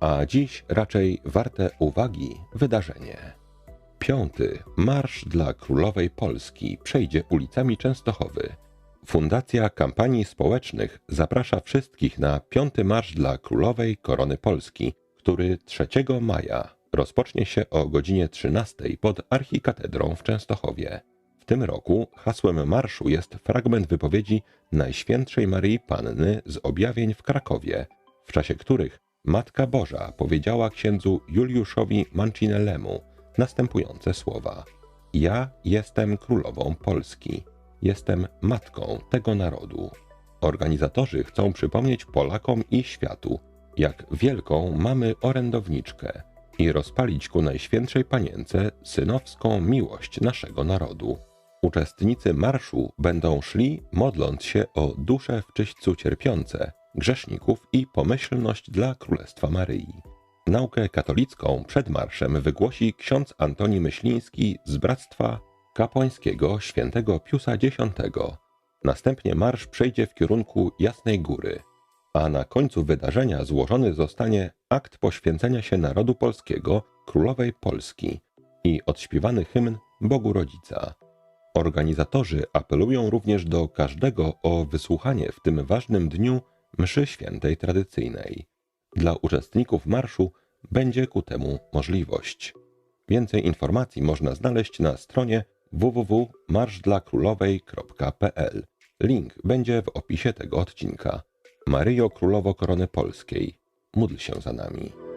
a dziś raczej warte uwagi wydarzenie. Piąty Marsz dla Królowej Polski przejdzie ulicami Częstochowy. Fundacja Kampanii Społecznych zaprasza wszystkich na piąty Marsz dla Królowej Korony Polski, który 3 maja rozpocznie się o godzinie 13 pod archikatedrą w Częstochowie. W tym roku hasłem marszu jest fragment wypowiedzi Najświętszej Maryi Panny z objawień w Krakowie, w czasie których Matka Boża powiedziała księdzu Juliuszowi Mancinellemu następujące słowa: Ja jestem królową Polski, jestem matką tego narodu. Organizatorzy chcą przypomnieć Polakom i światu, jak wielką mamy orędowniczkę i rozpalić ku Najświętszej Panience synowską miłość naszego narodu. Uczestnicy marszu będą szli, modląc się o dusze w czyśćcu cierpiące, grzeszników i pomyślność dla Królestwa Maryi. Naukę katolicką przed marszem wygłosi ksiądz Antoni Myśliński z Bractwa Kapłańskiego świętego Piusa X. Następnie marsz przejdzie w kierunku Jasnej Góry, a na końcu wydarzenia złożony zostanie akt poświęcenia się narodu polskiego Królowej Polski i odśpiewany hymn Bogu Rodzica. Organizatorzy apelują również do każdego o wysłuchanie w tym ważnym dniu mszy świętej tradycyjnej. Dla uczestników marszu będzie ku temu możliwość. Więcej informacji można znaleźć na stronie www.marszdlakrólowej.pl. Link będzie w opisie tego odcinka. Maryjo Królowo Korony Polskiej, módl się za nami.